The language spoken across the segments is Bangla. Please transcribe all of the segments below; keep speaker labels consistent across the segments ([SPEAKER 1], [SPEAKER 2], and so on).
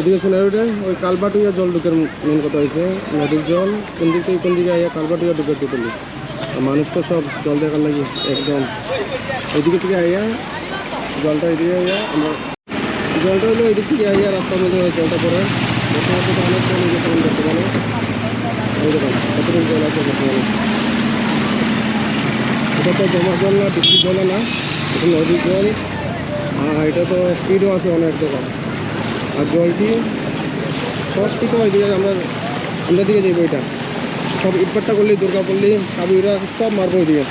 [SPEAKER 1] এদিকে সোনারুটে ওই কালবাটুইয়া জল ঢুকের মেন কথা হয়েছে নদীর জল, কোন দিক থেকে কোন দিকে আইয়া কালবাটুইয়া ঢুকে আর মানুষ তো সব জল দেখার লাগে, একদম। ওইদিকে থেকে আইয়া জলটা এদিকে আইয়া আমরা জলটা হলো এদিক থেকে আইয়া রাস্তার মধ্যে জলটা পড়ে। জল গেছে এখন এই দেখুন কতটুকু জল আছে বর্তমানে। এটা তো জমা জল না বৃষ্টির জল না। এটা নদীর জল। আর এটা তো স্পিডও আছে অনেক দোকান আর জলটি সব থেকে ওইদিকে আমরা আমরা দিকে যাইবো এটা। সব ইটপাট্টা করলি দুর্গা পল্লী কাবুইরা সব মারবো ওইদিকে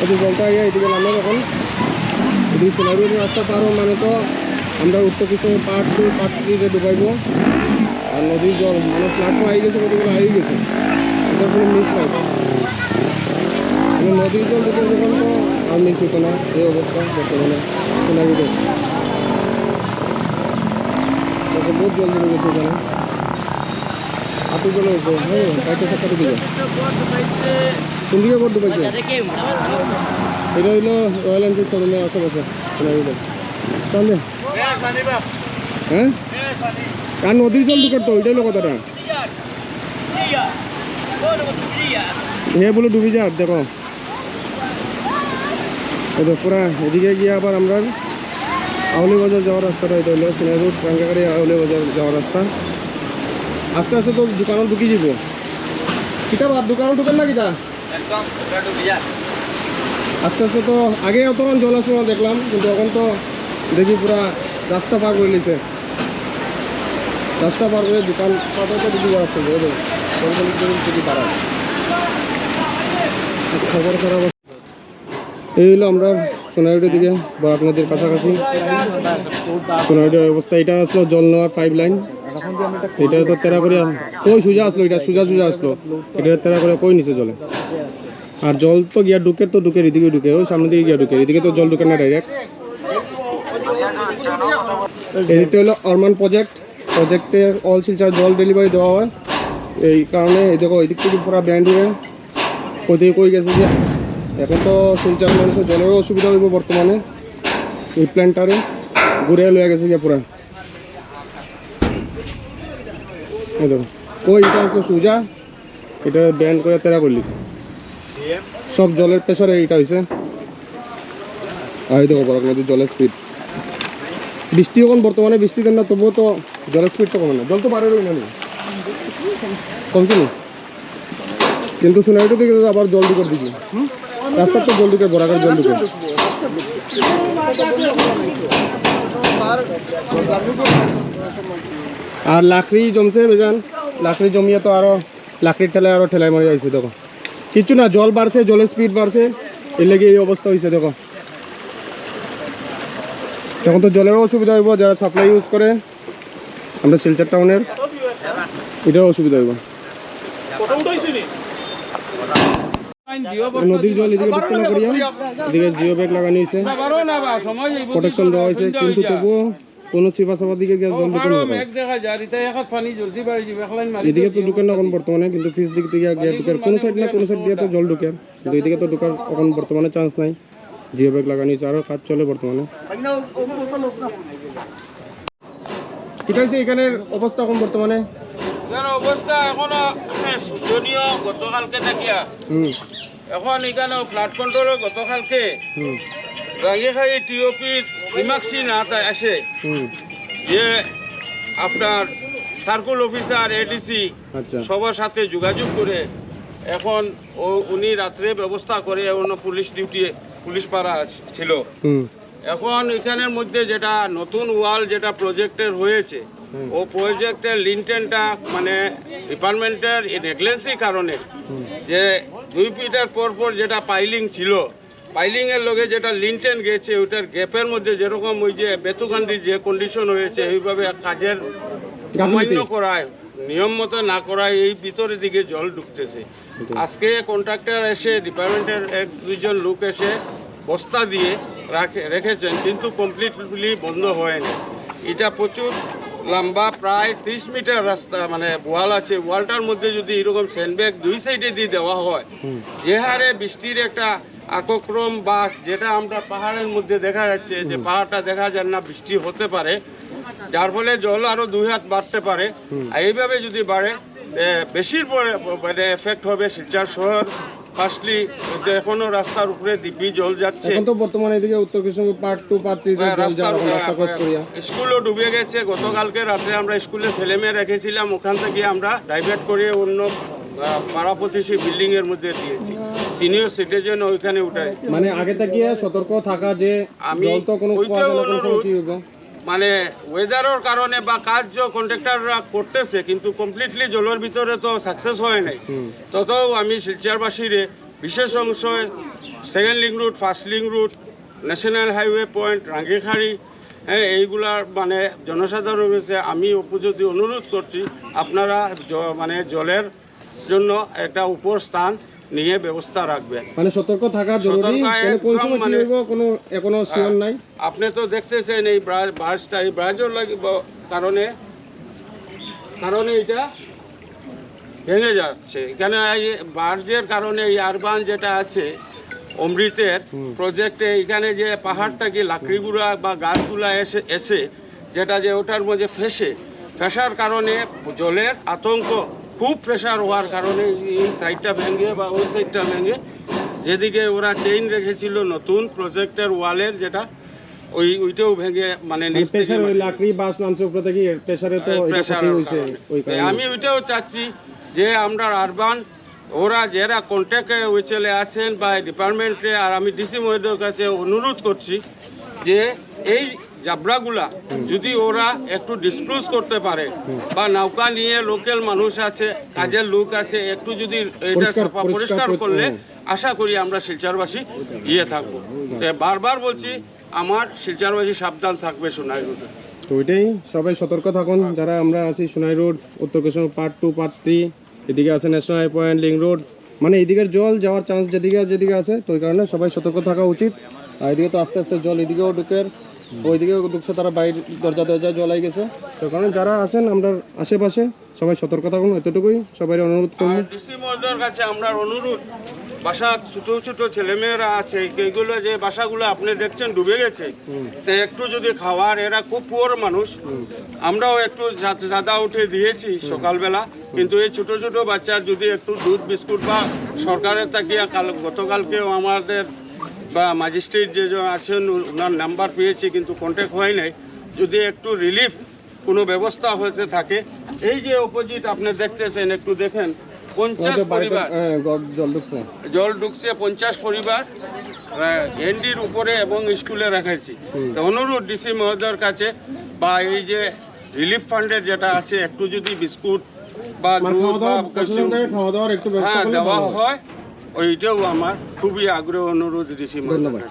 [SPEAKER 1] ওই জলটা আগে এদিকে নামে তখন এদিকে সোনারুর রাস্তা পার মানে তো আমরা উত্তর কিছু পার্ট টু পার্ট থ্রিতে ডুবাইবো। আর নদীর জল মানে ফ্ল্যাটও আই গেছে কতগুলো আই গেছে। এটার কোনো মিস নাই। মানে নদীর জল ঢুকে যখন তো আর মিস হতো না, এই অবস্থা বর্তমানে সোনারুরে দেখো বহুত জল জমে গেছে এখানে। হাঁটু হয়েছে হ্যাঁ এনফিল্ড শোরুমের আশেপাশে। তাহলে? হ্যাঁ? নদীর জল ঢুকার তো, ওইটাই হলো কথাটা। হে বলে ডুবি যা, দেখো। পুরা, এদিকে গিয়ে আবার আমরা আউলি বাজার যাওয়ার রাস্তাটা এটা হলো সোনাই রোড রাঙ্গাগাড়ি আউলি বাজার যাওয়ার রাস্তা। আস্তে আস্তে তো দোকানত ঢুকি যাব। কিতা বাদ দোকানত ঢুকেন না কিতা? আস্তে আস্তে তো আগে অতক্ষণ জল আসলো দেখলাম কিন্তু এখন তো দেখি পুরা রাস্তা পার করে নিছে রাস্তা পার করে দোকান পাঠাতে দিদি আসছে যদি পারা খবর খারাপ এই হলো আমরা সোনাইডের দিকে, বরাক নদীর কাছাকাছি। সোনাইডের অবস্থা, এটা আসলো জল নেওয়ার পাইপ লাইন এটা তো তেরা করে কই সোজা আসলো এটা? সোজা সোজা আসলো। এটা তেরা করে কই নিচে জলে? আর জল তো গিয়া ঢুকে, তো ঢুকে, এদিকে ঢুকে, ওই সামনে দিকে গিয়া ঢুকে, এদিকে তো জল ঢুকে না ডাইরেক্ট এদিকটা হলো অরমান প্রজেক্ট প্রজেক্টের অল শিলচার জল ডেলিভারি দেওয়া হয়। এই কারণে দেখো, এদিক থেকে পুরো ব্যান্ড হয়ে ওদিকে কই গেছে যে এখন তো শিলচার মানুষের জলেরও অসুবিধা হইব বর্তমানে। এই প্ল্যান্টারে ঘুরে লয়ে গেছে গিয়া পুরা। কই এটা আসলো সুজা? এটা ব্যান্ড করে তেরা করলিছে সব জলের প্রেশারে এইটা হয়েছে আর দেখো বরাক নদীর জলের স্পিড বৃষ্টি এখন বর্তমানে বৃষ্টি দেন না, তবুও তো জলের স্পিড তো কমে না। জল তো বাড়ে রই না কমছে নি? কিন্তু সোনাইটো দিকে তো আবার জল ঢুকার দিকে রাস্তার তো জল ঢুকে বরাকের জল ঢুকে। আর লাকড়ি জমছে, বেজান। লাকড়ি জমিয়ে তো আরও, লাকড়ির ঠেলায় আরও ঠেলায় মারি যাইছে দেখো। কিছু না, জল বাড়ছে, জলের স্পিড বাড়ছে। এর লেগে এই অবস্থা হয়েছে দেখো। তখন তো জলেরও অসুবিধা হইব, যারা সাপ্লাই ইউজ করে, আমরা শিলচর টাউনের এটাও অসুবিধা হইব। নদীর জল এদিকে ঢুকতে না করিয়া এদিকে জিও ব্যাগ লাগানো হয়েছে প্রোটেকশন দেওয়া হয়েছে কিন্তু তবুও কোনো চিপা চাপা দিকে গিয়ে জল ঢুকে না এদিকে তো ঢুকে না এখন বর্তমানে কিন্তু ফিস দিক থেকে গিয়ে ঢুকে কোনো সাইড না কোনো সাইড দিয়ে তো জল ঢুকে। কিন্তু এদিকে তো ঢুকার এখন বর্তমানে চান্স নাই। জিও ব্যাগ লাগানো হয়েছে আরও কাজ চলে বর্তমানে। এটা হচ্ছে এখানের অবস্থা এখন বর্তমানে।
[SPEAKER 2] অবস্থা এখনও শোচনীয় গতকালকে থাকিয়া এখন এখানে ফ্লাড কন্ট্রোল গতকালকে টিওপির আসে যে আপনার সার্কুল অফিসার এডিসি
[SPEAKER 1] আচ্ছা।
[SPEAKER 2] সবার সাথে যোগাযোগ করে এখন ও উনি রাত্রে ব্যবস্থা করে অন্য পুলিশ ডিউটি পুলিশ পাড়া ছিল এখন এখানের মধ্যে যেটা নতুন ওয়াল যেটা প্রজেক্টের হয়েছে ও প্রজেক্টের লিনটেনটা মানে ডিপার্টমেন্টের নেগলেন্সি কারণে। যে দুই ফিটার পর পর যেটা পাইলিং ছিল পাইলিংয়ের লগে যেটা লিনটেন গেছে ওইটার গ্যাপের মধ্যে যেরকম ওই যে বেতুকান্দির যে কন্ডিশন হয়েছে এইভাবে কাজের সামান্য করায় নিয়ম মতো না করায় এই ভিতরের দিকে জল ঢুকতেছে। আজকে কন্ট্রাক্টর এসে ডিপার্টমেন্টের এক দুইজন লোক এসে বস্তা দিয়ে রেখেছেন কিন্তু কমপ্লিটলি বন্ধ হয়নি। এটা প্রচুর লম্বা প্রায় ত্রিশ মিটার রাস্তা মানে ওয়াল আছে। ওয়ালটার মধ্যে যদি এরকম স্যান্ডব্যাগ দুই সাইডে দিয়ে দেওয়া হয় যে হারে বৃষ্টির একটা আকক্রম বা যেটা আমরা পাহাড়ের মধ্যে দেখা যাচ্ছে যে পাহাড়টা দেখা যায় না বৃষ্টি হতে পারে যার ফলে জল আরও দুই হাত বাড়তে পারে। আর এইভাবে যদি বাড়ে বেশির পরে মানে এফেক্ট হবে শিলচর শহর ফার্স্টলি এখনও রাস্তার উপরে দিব্যি জল যাচ্ছে।
[SPEAKER 1] এখন তো বর্তমানে এদিকে Uttar Krishnapur part two part three জল রাস্তা ক্রস করিয়া।
[SPEAKER 2] স্কুলও ডুবে গেছে। গতকালকে রাতে আমরা স্কুলে ছেলে মেয়ে রেখেছিলাম। ওখান থেকে আমরা ডাইভার্ট করে অন্য পাড়া প্রতিবেশী বিল্ডিং এর মধ্যে দিয়েছি। সিনিয়র সিটিজেন ওইখানে উঠায়।
[SPEAKER 1] মানে আগে থেকে সতর্ক থাকা যে
[SPEAKER 2] আমি
[SPEAKER 1] জল তো কোনো
[SPEAKER 2] মানে ওয়েদারের কারণে বা কাজ যে কন্ট্রাক্টররা করতেছে কিন্তু কমপ্লিটলি জলের ভিতরে তো সাকসেস হয় নাই। ততও আমি শিলচরবাসীরে বিশেষ অংশ second link route first link route national highway point Rangikhari হ্যাঁ এইগুলার মানে জনসাধারণ কাছে আমি উপযোগী অনুরোধ করছি আপনারা মানে জলের জন্য একটা উপর স্থান নিয়ে ব্যবস্থা রাখবেন
[SPEAKER 1] মানে সতর্ক থাকা জরুরি কোন সময় কি
[SPEAKER 2] মানে-
[SPEAKER 1] হইব কোনো এখনও শিওর নাই।
[SPEAKER 2] আপনি তো দেখতেছেন এই ব্রা- বাসটা এই ব্রাজের লাগিব কারণে কারণে এটা ভেঙে যাচ্ছে। এখানে এই বার্জের কারণে এই আরবান যেটা আছে অমৃতের প্রজেক্টে এখানে যে পাহাড় থেকে লাকড়িগুলা বা গাছগুলা এসে এসে যেটা যে ওটার মধ্যে ফেসে ফেসার কারণে জলের আতঙ্ক খুব প্রেশার হওয়ার কারণে এই সাইডটা ভেঙে বা ওই সাইডটা ভেঙে যেদিকে ওরা চেইন রেখেছিল নতুন প্রজেক্টের ওয়ালের যেটা ওই ওইটাও ভেঙে মানে
[SPEAKER 1] প্রেসার ওই লাকড়ি বাস নামছে উপরে থেকে প্রেসারে তো হইছে
[SPEAKER 2] আমি ওইটাও চাচ্ছি যে আমরা আরবান ওরা যারা কন্ট্যাক্টে ওই চলে আছেন বা ডিপার্টমেন্টে আর আমি ডিসি মহিদের কাছে অনুরোধ করছি যে এই জাবরাগুলা যদি ওরা একটু ডিসপ্লোজ করতে পারে বা নৌকা নিয়ে লোকাল মানুষ আছে কাজের লোক আছে একটু যদি এটা
[SPEAKER 1] পরিষ্কার-
[SPEAKER 2] করলে। আশা করি আমরা শিলচরবাসী ইয়ে থাকব। বারবার বলছি আমার শিলচরবাসী সাবধান থাকবে সোনাই রোডে।
[SPEAKER 1] তো ওইটাই সবাই সতর্ক থাকুন যারা আমরা আছি Sonai road Uttar Krishna part two part three এদিকে আছে national high point link road মানে এদিকের জল যাওয়ার চান্স যেদিকে যেদিকে আছে তো ওই কারণে সবাই সতর্ক থাকা উচিত। আর এদিকে তো আস্তে আস্তে জল এদিকেও ঢুকের ওইদিকেও ঢুকছে তারা বাইরে দরজা দরজা জল আই গেছে। তো কারণে যারা আছেন আমরা আশেপাশে সবাই সতর্ক থাকুন এতটুকুই সবাই অনুরোধ করুন
[SPEAKER 2] আর ডিসি মহোদয়ের কাছে আমরা অনুরোধ বাসা ছোট ছোট ছেলেমেয়েরা আছে এইগুলো যে বাসাগুলো আপনি দেখছেন ডুবে গেছে তো একটু যদি খাওয়ার এরা খুব পুয়ার মানুষ। আমরাও একটু জাদা উঠে দিয়েছি সকালবেলা কিন্তু এই ছোট ছোট বাচ্চার যদি একটু দুধ বিস্কুট বা সরকারের তাকিয়া কাল গতকালকেও আমাদের বা ম্যাজিস্ট্রেট যে আছেন ওনার নাম্বার পেয়েছি কিন্তু কন্ট্যাক্ট হয় নাই। যদি একটু রিলিফ কোনো ব্যবস্থা হতে থাকে এই যে অপোজিট আপনি দেখতেছেন একটু দেখেন পঞ্চাশ পরিবার।
[SPEAKER 1] হ্যাঁ, জল ঢুকছে।
[SPEAKER 2] জল ঢুকছে পঞ্চাশ পরিবার এনডির উপরে এবং স্কুলে রেখেছি। তো অনুরোধ ডিসি মহোদয়ের কাছে বা এই যে রিলিফ ফান্ডের যেটা আছে একটু যদি বিস্কুট বা
[SPEAKER 1] মানে
[SPEAKER 2] দুধ বা হ্যাঁ দেওয়া
[SPEAKER 1] হয়।
[SPEAKER 2] ওইটাও আমার খুবই আগ্রহ অনুরোধ ঋষি
[SPEAKER 1] ধন্যবাদ।